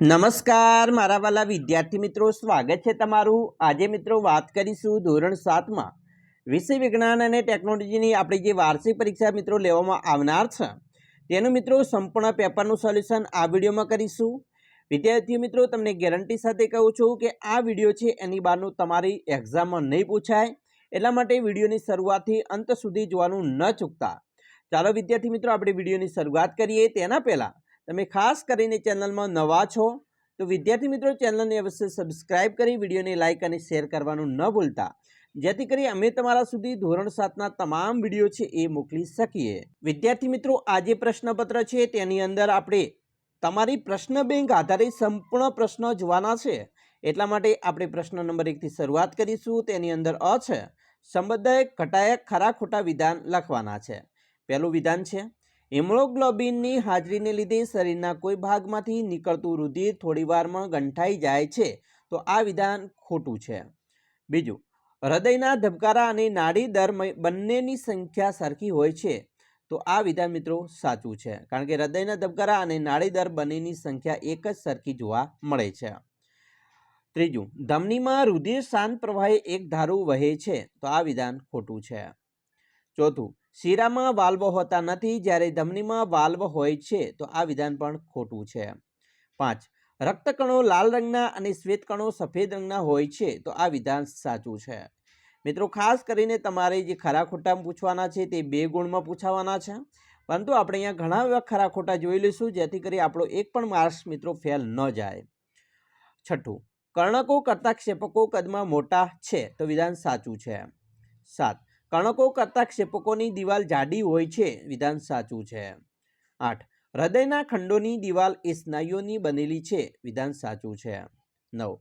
નમસ્કાર, મારા વાલા વિદ્યાર્થી મિત્રો, સ્વાગત છે તમારું. આજે મિત્રો વાત કરીશું ધોરણ સાતમાં. વિષય વિજ્ઞાન અને ટેકનોલોજીની આપણી જે વાર્ષિક પરીક્ષા મિત્રો લેવામાં આવનાર છે, તેનું મિત્રો સંપૂર્ણ પેપરનું સોલ્યુશન આ વિડીયોમાં કરીશું. વિદ્યાર્થી મિત્રો, તમને ગેરંટી સાથે કહું છું કે આ વીડિયો છે એની બહારનું તમારી એક્ઝામમાં નહીં પૂછાય. એટલા માટે વિડીયોની શરૂઆતથી અંત સુધી જોવાનું ન ચૂકતા. ચાલો વિદ્યાર્થી મિત્રો, આપણે વિડીયોની શરૂઆત કરીએ. તેના પહેલાં તમે ખાસ કરીને ચેનલમાં નવા છો, તો વિદ્યાર્થી મિત્રો ચેનલને અવશ્ય સબસ્ક્રાઇબ કરી, વિડીયોને લાઇક અને શેર કરવાનું ન ભૂલતા. જેથી કરી અમે તમારા સુધી ધોરણ સાતના તમામ વીડિયો છે એ મોકલી શકીએ. વિદ્યાર્થી મિત્રો, આ જે પ્રશ્નપત્ર છે તેની અંદર આપણે તમારી પ્રશ્ન બેંક આધારિત સંપૂર્ણ પ્રશ્ન જોવાના છે. એટલા માટે આપણે પ્રશ્ન નંબર એકથી શરૂઆત કરીશું. તેની અંદર અ છે સંબંધાયક ઘટાયક ખરા ખોટા વિધાન લખવાના છે. પહેલું વિધાન છે હિમોગ્લોબિનની હાજરીને લીધે શરીરના કોઈ ભાગમાંથી નીકળતું રુધિર થોડીવારમાં ગંઠાઈ જાય છે. તો આ વિધાન ખોટું છે. બીજું, હૃદયના ધબકારા અને નાડી દર બંનેની સંખ્યા સરખી હોય છે. તો આ વિધાન મિત્રો સાચું છે. કારણ કે હૃદયના ધબકારા અને નાડી દર બંનેની સંખ્યા એક જ સરખી જોવા મળે છે. ત્રીજું, ધમનીમાં રુધિર શાંત પ્રવાહે એક ધારું વહે છે. તો આ વિધાન ખોટું છે. ચોથું શીરામાં વાલ્વ હોતા નથી, જ્યારે ધમનીમાં વાલ્વ હોય છે, તો આ વિધાન પણ ખોટું છે. પાંચ, રક્તકણો લાલ રંગના અને શ્વેતકણો સફેદ રંગના હોય છે, તો આ વિધાન સાચું છે. મિત્રો, ખાસ કરીને તમારે જે ખરા ખોટા પૂછવાના છે, તે બે ગુણમાં પૂછાવાના છે. પરંતુ આપણે અહીંયા ઘણા એવા ખરા ખોટા જોઈ લઈશું, જેથી કરી આપણો એક પણ માર્ક્સ, મિત્રો, ફેલ ન જાય. છઠ્ઠું, કર્ણકો કરતા ક્ષેપકો કદમાં મોટા છે, તો વિધાન સાચું છે. સાત કણકો કરતા ક્ષેપકોની દિવાલ જાડી હોય છે, વિધાન સાચું છે. આઠ, હૃદયના ખંડોની દિવાલ એ સ્નાયુઓની બનેલી છે, વિધાન સાચું છે. નવ,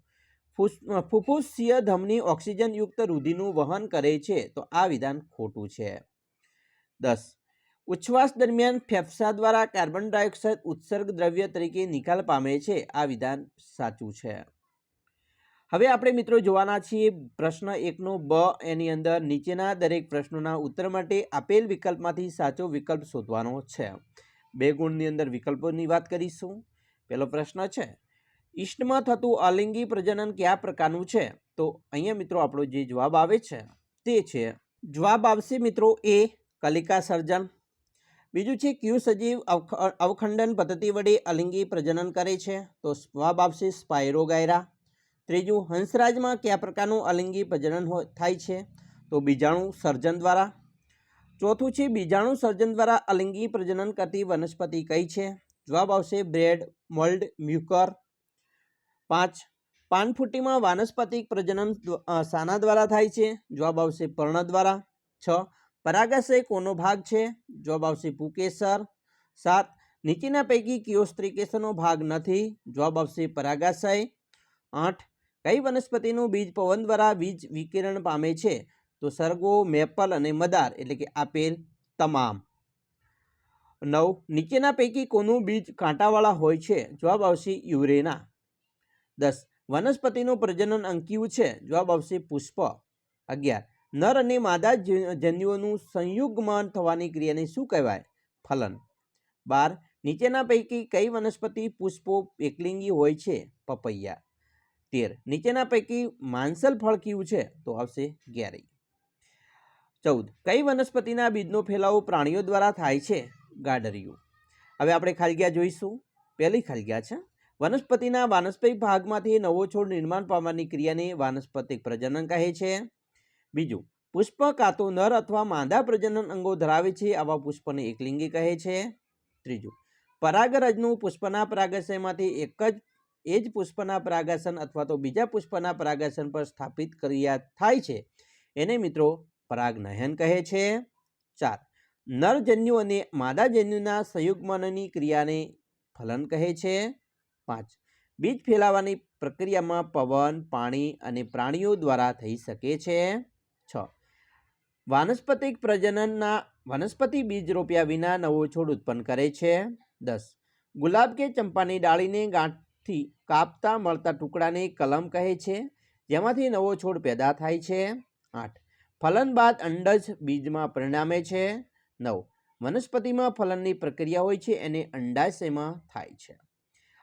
ફૂસ- ફુફુસીય ધમની ઓક્સિજનયુક્ત રુધિરનું વહન કરે છે, તો આ વિધાન ખોટું છે. દસ, ઉચ્છવાસ દરમિયાન ફેફસા દ્વારા કાર્બન ડાયોક્સાઇડ ઉત્સર્ગ દ્રવ્ય તરીકે નિકાલ પામે છે, આ વિધાન સાચું છે. હવે આપણે મિત્રો જોવાના છીએ પ્રશ્ન એકનો બ એની અંદર નીચેના દરેક પ્રશ્નોના ઉત્તર માટે આપેલ વિકલ્પમાંથી સાચો વિકલ્પ શોધવાનો છે. બે ગુણની અંદર વિકલ્પોની વાત કરીશું. પહેલો પ્રશ્ન છે ઈષ્ટમાં થતું અલિંગી પ્રજનન કયા પ્રકારનું છે? તો અહીંયા મિત્રો આપણો જે જવાબ આવે છે તે છે, જવાબ આવશે મિત્રો એ, કલિકા સર્જન. બીજું છે, ક્યુ સજીવ અવખ- અવખંડન પદ્ધતિ વડે અલિંગી પ્રજનન કરે છે? તો જવાબ આવશે સ્પાયરોગાયરા. ત્રીજું, હંસરાજમાં કયા પ્રકારનું અલિંગી પ્રજનન થાય છે? તો બીજાણુ સર્જન દ્વારા. ચોથું છે, બીજાણુ સર્જન દ્વારા અલિંગી પ્રજનન કરતી વનસ્પતિ કઈ છે? જવાબ આવશે બ્રેડ, મોલ્ડ, મ્યુકર. પાંચ, પાનફૂટીમાં વાનસ્પતિક પ્રજનન સાના દ્વારા થાય છે? જવાબ આવશે પર્ણ દ્વારા. છ પરાગાશય કોનો ભાગ છે? જવાબ આવશે પુકેસર. સાત, નીચેના પૈકી કયો સ્ત્રીકેસરનો ભાગ નથી? જવાબ આવશે પરાગાશય. આઠ કઈ વનસ્પતિનું બીજ પવન દ્વારા બીજ વિકિરણ પામે છે? તો સરગો, મેપલ અને મદાર એટલે કે આપેલ તમામ. નવ, નીચેના પૈકી કોનું બીજ કાંટાવાળા હોય છે? જવાબ આવશે યુરેના. દસ, વનસ્પતિનું પ્રજનન અંક્યું છે? જવાબ આવશે પુષ્પ. અગિયાર, નર અને માદા જન્યુઓનું સંયુગ્મન થવાની ક્રિયાને શું કહેવાય? ફલન. બાર, નીચેના પૈકી કઈ વનસ્પતિ પુષ્પો એકલિંગી હોય છે? પપૈયા. તેર. નીચેના પૈકી માંસલ ફળ કયું છે? તો આવશે ગેરી ચૌદ. કઈ વનસ્પતિના બીજનો ફેલાવો પ્રાણીઓ દ્વારા થાય છે? ગાડરિયું હવે આપણે ખાલગ્યા જોઈશું. પહેલી ખાલગ્યા છે. વનસ્પતિના વાનસ્પતિક ભાગમાંથી નવો છોડ નિર્માણ પામવાની ક્રિયાને વાનસ્પતિક પ્રજનન કહે છે. બીજું. પુષ્પ કાં તો નર અથવા માંદા પ્રજનન અંગો ધરાવે છે આવા પુષ્પને એકલિંગી કહે છે. ત્રીજું. પરાગરજનું પુષ્પના પરાગશયમાંથી એક જ એ જ પુષ્પના પરાગાસન અથવા તો બીજા પુષ્પના પરાગાસન પર સ્થાપિત ક્રિયા થાય છે. એને મિત્રો પરાગનયન કહે છે. ચાર. નરજન્યુ અને માદાજન્યુના સંયુગ્મનની ક્રિયાને ફલન કહે છે. પાંચ. બીજ ફેલાવાની પ્રક્રિયામાં પવન, પાણી અને પ્રાણીઓ દ્વારા થઈ શકે છે. છ. વાનસ્પતિક પ્રજનનના વનસ્પતિ બીજ રોપ્યા વિના નવો છોડ ઉત્પન્ન કરે છે. દસ. ગુલાબ કે ચંપાની ડાળીને ગાંઠથી કાપતા મળતા ટુકડાને કલમ કહે છે. જેમાંથી નવો છોડ પેદા થાય છે. આઠ. ફલન બાદ અંડજ બીજમાં પરિણામે છે. નવ. વનસ્પતિમાં ફલનની પ્રક્રિયા હોય છે એને અંડાશયમાં થાય છે.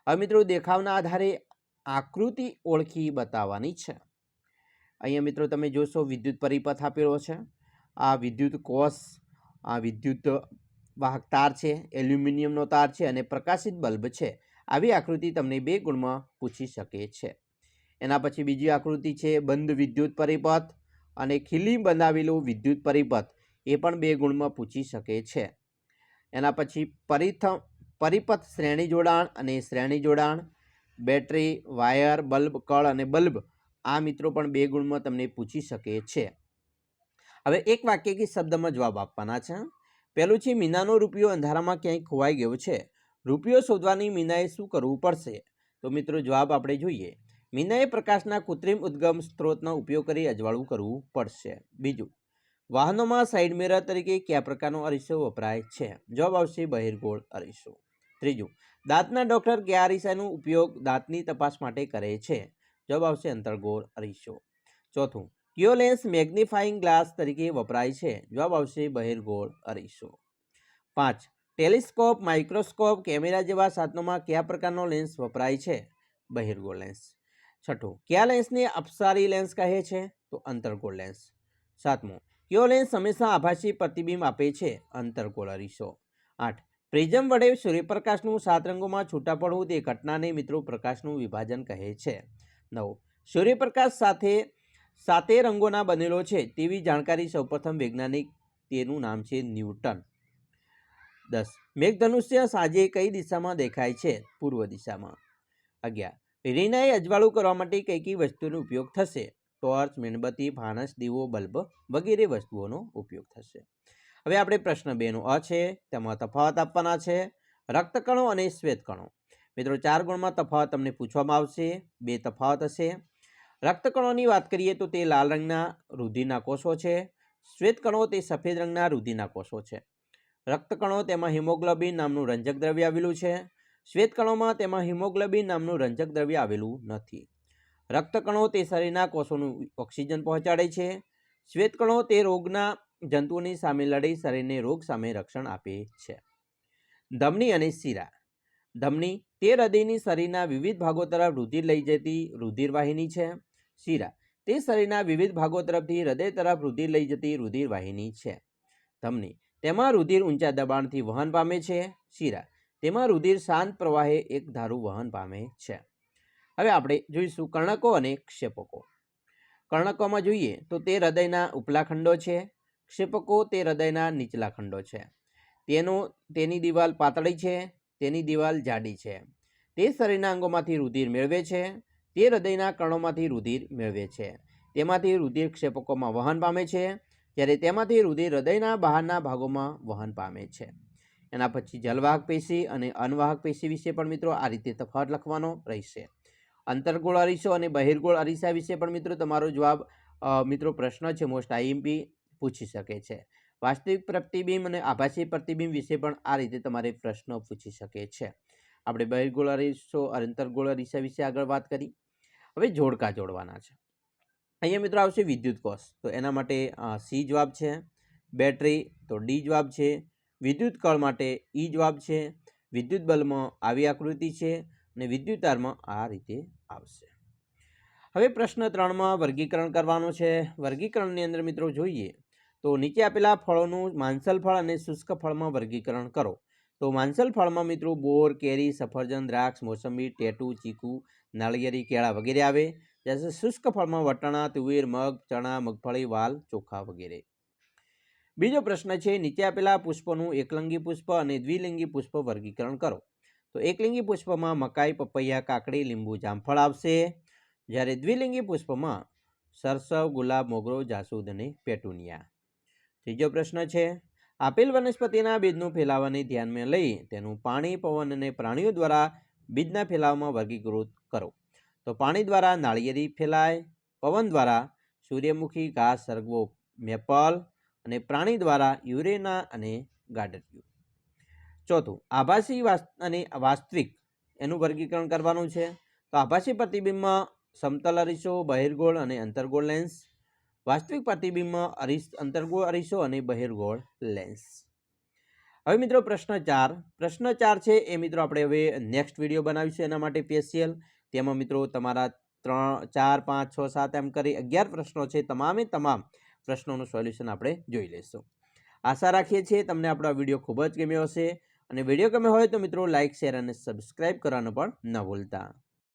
હવે મિત્રો દેખાવના આધારે આકૃતિ ઓળખી બતાવવાની છે. અહીંયા મિત્રો તમે જોશો વિદ્યુત પરિપથ આપેલો છે. આ વિદ્યુત કોષ, આ વિદ્યુત વાહક તાર છે, એલ્યુમિનિયમનો તાર છે અને પ્રકાશિત બલ્બ છે. આવી આકૃતિ તમને બે ગુણમાં પૂછી શકે છે. એના પછી બીજી આકૃતિ છે, બંધ વિદ્યુત પરિપથ અને ખીલી બનાવેલું વિદ્યુત પરિપથ. એ પણ બે ગુણમાં પૂછી શકે છે. એના પછી પરિથ પરિપથ શ્રેણી જોડાણ અને શ્રેણી જોડાણ, બેટરી, વાયર, બલ્બ, કળ અને બલ્બ આ મિત્રો પણ બે ગુણમાં તમને પૂછી શકે છે. હવે એક વાક્ય કે શબ્દમાં જવાબ આપવાના છે. પહેલું છે, મીનાનો રૂપિયો અંધારામાં ક્યાંય ખોવાઈ ગયો છે? રૂપિયો શોધવાની મીનાએ શું કરવું પડશે? તો મિત્રો જવાબ આપણે જોઈએ. મીનાએ પ્રકાશના કૃત્રિમ ઉદ્ગમ સ્ત્રોતનો ઉપયોગ કરી અજવાળું કરવું પડશે. બીજું, વાહનોમાં સાઇડ મિરર તરીકે કયા પ્રકારનો અરીસો વપરાય છે? જવાબ આવશે બહિર્ગોળ અરીસો. ત્રીજું, દાંતના ડૉક્ટર કયા અરીસાનો ઉપયોગ દાંતની તપાસ માટે કરે છે? જવાબ આવશે અંતર્ગોળ અરીસો. ચોથું, કયો લેન્સ મેગ્નિફાઇંગ ગ્લાસ તરીકે વપરાય છે? જવાબ આવશે બહિર્ગોળ અરીસો. પાંચ ટેલિસ્કોપ, માઇક્રોસ્કોપ, કેમેરા જેવા સાધનોમાં કયા પ્રકારનો લેન્સ વપરાય છે? બહિર્ગોળ લેન્સ. છઠ્ઠું, કયા લેન્સને અપસારી લેન્સ કહે છે? તો અંતર્ગોળ લેન્સ. સાતમું, કયો લેન્સ હંમેશા આભાસી પ્રતિબિંબ આપે છે? અંતર્ગોળ અરીસો. આઠ, પ્રિઝમ વડે સૂર્યપ્રકાશનું સાત રંગોમાં છૂટા પડવું તે ઘટનાને મિત્રો પ્રકાશનું વિભાજન કહે છે. નવ, સૂર્યપ્રકાશ સાથે સાતે રંગોના બનેલો છે તેવી જાણકારી સૌપ્રથમ વૈજ્ઞાનિક તેનું નામ છે ન્યૂટન. દસ. મેઘધનુષ્ય સાંજે કઈ દિશામાં દેખાય છે? પૂર્વ દિશામાં. અગિયાર. રીનાએ અજવાળું કરવા માટે કઈ કઈ વસ્તુનો ઉપયોગ થશે? ટોર્ચ, મીણબત્તી, ફાનસ, દીવો, બલ્બ વગેરે વસ્તુઓનો ઉપયોગ થશે. હવે આપણે પ્રશ્ન બેનો. અ છે, તેમાં તફાવત આપવાના છે. રક્તકણો અને શ્વેતકણો. મિત્રો, ચાર ગુણમાં તફાવત તમને પૂછવામાં આવશે. બે તફાવત હશે. રક્તકણોની વાત કરીએ તો તે લાલ રંગના, રુધિરના કોષો છે. શ્વેતકણો તે સફેદ રંગના, રુધિરના કોષો છે. રક્તકણો તેમાં હિમોગ્લોબિન નામનું રંજક દ્રવ્ય આવેલું છે. શ્વેતકણોમાં તેમાં હિમોગ્લોબિન નામનું રંજક દ્રવ્ય આવેલું નથી. રક્તકણો તે શરીરના કોષોનું ઓક્સિજન પહોંચાડે છે. શ્વેતકણો તે રોગના જંતુઓની સામે લડી, શરીરને રોગ સામે રક્ષણ આપે છે. ધમની અને શીરા. ધમની તે હૃદયની શરીરના વિવિધ ભાગો તરફ રુધિર લઈ જતી રુધિરવાહિની છે. શીરા તે શરીરના વિવિધ ભાગો તરફથી હૃદય તરફ રુધિર લઈ જતી રુધિરવાહિની છે. ધમની તેમાં રુધિર ઊંચા દબાણથી વહન પામે છે, શીરા. તેમાં રુધિર શાંત પ્રવાહે એક ધારું વહન પામે છે. હવે આપણે જોઈશું કર્ણકો અને ક્ષેપકો. કર્ણકોમાં જોઈએ તો તે હૃદયના ઉપલા ખંડો છે, ક્ષેપકો તે હૃદયના નીચલા ખંડો છે. તેનો, તેની દિવાલ પાતળી છે, તેની દિવાલ જાડી છે. તે શરીરના અંગોમાંથી રુધિર મેળવે છે, તે હૃદયના કણોમાંથી રુધિર મેળવે છે. તેમાંથી રુધિર ક્ષેપકોમાં વહન પામે છે જ્યારે તેમાંથી રુધિર હૃદયના બહારના ભાગોમાં વહન પામે છે. એના પછી જલવાહક પેશી અને અનવાહક પેશી વિશે પણ મિત્રો આ રીતે તફાવત લખવાનો રહેશે. અંતર્ગોળ અરીસો અને બહિર્ગોળ અરીસા વિશે પણ મિત્રો તમારો જવાબ મિત્રો પ્રશ્ન છે. મોસ્ટ આઈએમપી પૂછી શકે છે. વાસ્તવિક પ્રતિબિંબ અને આભાસી પ્રતિબિંબ વિશે પણ આ રીતે તમારે પ્રશ્ન પૂછી શકે છે. આપણે બહિર્ગોળ અરીસો અંતર્ગોળ અરીસા વિશે આગળ વાત કરી. હવે જોડકા જોડવાના છે. અહીંયા મિત્રો આવશે વિદ્યુત કોષ. તો એના માટે સી જવાબ છે, બેટરી, તો ડી જવાબ છે, વિદ્યુત કળ માટે ઈ જવાબ છે, વિદ્યુત બલ્બમાં આવી આકૃતિ છે અને વિદ્યુત તારમાં આ રીતે આવશે. હવે પ્રશ્ન ત્રણમાં વર્ગીકરણ કરવાનું છે. વર્ગીકરણની અંદર મિત્રો જોઈએ તો નીચે આપેલા ફળોનું માંસલ ફળ અને શુષ્ક ફળમાં વર્ગીકરણ કરો. તો માંસલ ફળમાં મિત્રો બોર, કેરી, સફરજન, દ્રાક્ષ, મોસંબી, ટેટુ, ચીકુ, નાળિયેરી, કેળા વગેરે આવે. જૈસે શુષ્ક ફળમાં વટાણા તુવેર મગ ચણા મગફળી વાલ ચોખા વગેરે બીજો પ્રશ્ન છે નીચે આપેલા પુષ્પોનું એકલિંગી પુષ્પ અને દ્વિલિંગી પુષ્પ વર્ગીકરણ કરો। તો એકલિંગી પુષ્પમાં મકાઈ, પપૈયા, કાકડી, લીંબુ, જામફળ આવશે। જ્યારે દ્વિલિંગી પુષ્પમાં સરસવ, ગુલાબ, મોગરો, જાસૂદ અને પેટુનિયા। ત્રીજો પ્રશ્ન છે, આપેલ વનસ્પતિના બીજનું ફેલાવાને ધ્યાનમાં લઈ તેનું પાણી, પવન અને પ્રાણીઓ દ્વારા બીજના ફેલાવામાં વર્ગીકૃત કરો। તો પાણી દ્વારા નાળિયેરી ફેલાય, પવન દ્વારા સૂર્યમુખી ઘાસ સરગવો મેપલ અને પ્રાણી દ્વારા યુરેના અને ગાડરિયું. ચોથું, આભાસી અને વાસ્તવિક એનું વર્ગીકરણ કરવાનું છે. તો આભાસી પ્રતિબિંબમાં સમતલ અરીસો, બહિર્ગોળ અને અંતર્ગોળ લેન્સ વાસ્તવિક પ્રતિબિંબમાં અરીસ, અંતર્ગોળ અરીસો અને બહિર્ગોળ લેન્સ હવે મિત્રો પ્રશ્ન ચાર. પ્રશ્ન ચાર છે એ મિત્રો આપણે હવે નેક્સ્ટ વીડિયો બનાવીશું એના માટે સ્પેશિયલ તેમાં મિત્રો તમારા ત્રણ, ચાર, પાંચ, છ, સાત એમ કરી અગિયાર પ્રશ્નો છે, તમામે તમામ પ્રશ્નોનું સોલ્યુશન આપણે જોઈ લઈશું. આશા રાખીએ છીએ તમને આપણો આ વીડિયો ખૂબ જ ગમ્યો હશે અને વીડિયો ગમ્યો હોય તો મિત્રો લાઇક શેર અને સબસ્ક્રાઇબ કરવાનું પણ ન ભૂલતા.